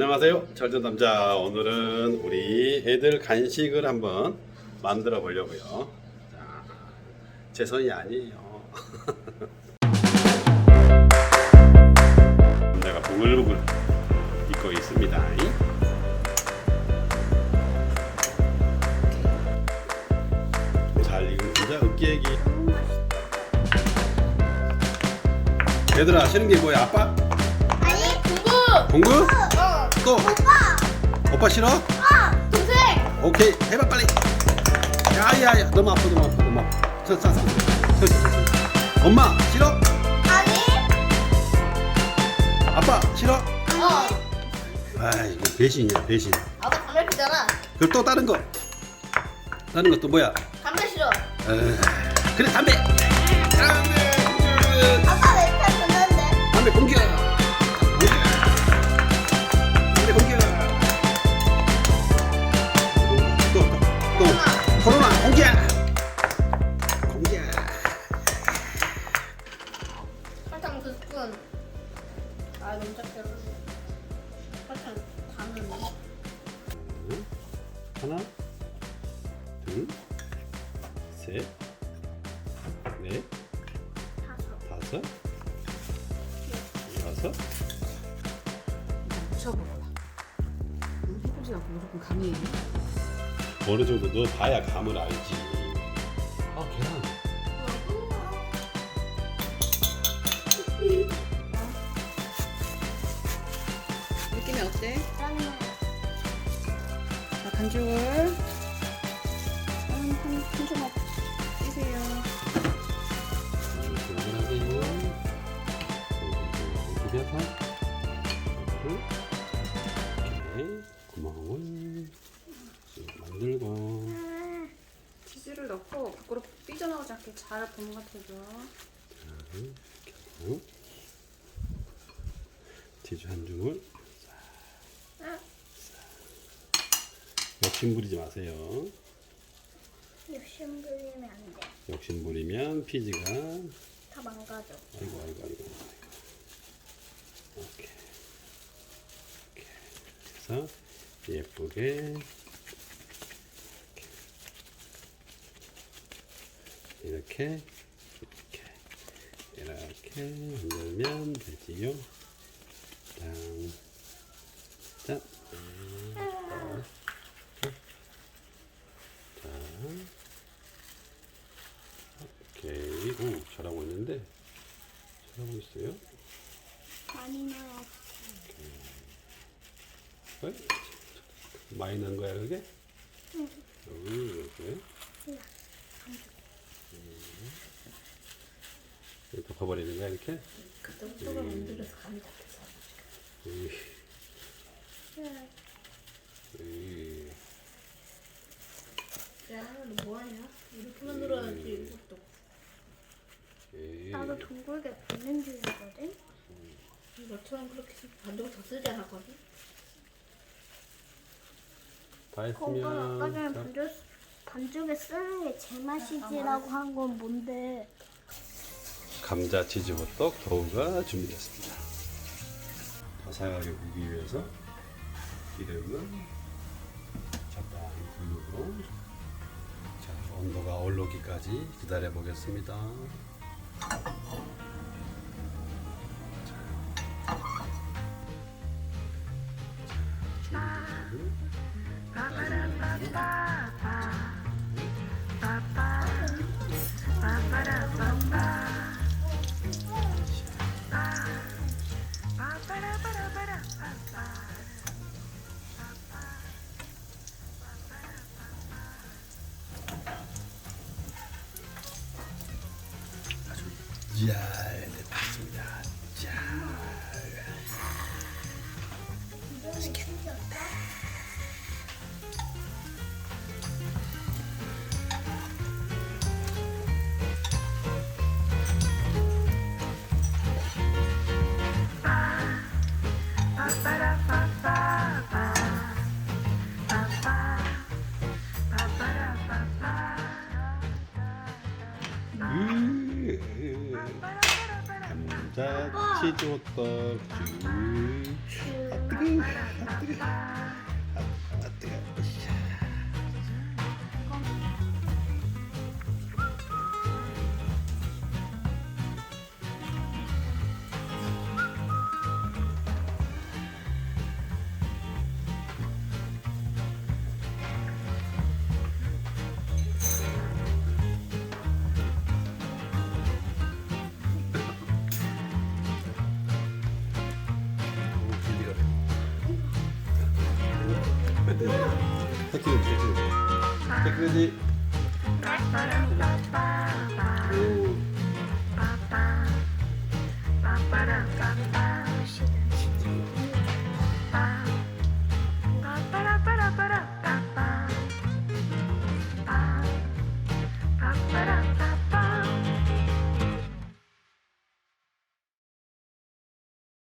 안녕하세요. 철전 남자. 오늘은 우리 애들 간식을 한번 만들어 보려고요. 자, 제 손이 아니에요. 남자가 부글부글 입고 있습니다. 잘 익은 진짜 으깨기. 얘들아, 싫은 게 뭐야? 아빠? 아니 공부 공부? 어 또? 오빠! 오빠 싫어? 어 동생! 오케이 해봐 빨리. 야야야 너무 아파 너무 아파 너무 아파. 자자자. 엄마 싫어? 아니. 아빠 싫어? 어 아 이거 배신이야 배신. 아빠 담배 피잖아. 그리고 또 다른 거. 다른 것도 뭐야? 담배 싫어. 에, 그래 담배. 담배 아빠 하나, 둘, 셋, 넷, 다섯 다섯, 여섯. 붙여보라. 응, 해보지 않고 무조건 감이에요. 어느 정도 넣어봐야 감을 알지. 아 계란. 느낌이 어때? 반죽을 한, 한, 한 조각 띄세요. 동그랗게. 비벼서. 이렇게 구멍을 만들고. 치즈를 넣고 밖으로 삐져나오지 않게 잘 버무려줘줘. 응? 치즈 한 줌을 욕심 부리지 마세요. 욕심 부리면 안 돼 욕심 부리면 피지가 다 망가져 아이고 아이고 아이고 예쁘게 이렇게 이렇게 이렇게 만들면 되지요. 짠. 짠. 음, 자. 자. 오케이. 오, 잘하고 있는데. 잘하고 있어요. 많이 넣어 어? 많이 난 거야, 그게? 응. 오, 이렇게. 이렇게 덮어버리는 거야, 이렇게? 그 정도가 만들어서 감이 잡혀서 으이, 으이. 야, 너 뭐하냐? 이렇게 만들어야지 이것도 으이. 나도 둥글게 붓는 중이거든. 너처럼 그렇게 반죽을 더 쓰지 않았거든? 다 그거 아까 전에 했으면. 자, 반죽, 반죽에 쓰는 게 제맛이지라고 한 건 뭔데? 감자 치즈 호떡 도우가 준비됐습니다. 바삭하게 구기 위해서 기름을 적당히 자, 온도가 올라오기까지 기다려 보겠습니다. 잘 나 치즈 호떡 쭉. 아, 뜨거 아, 뜨거 테크니지, 테크니지. 테크니지. 오.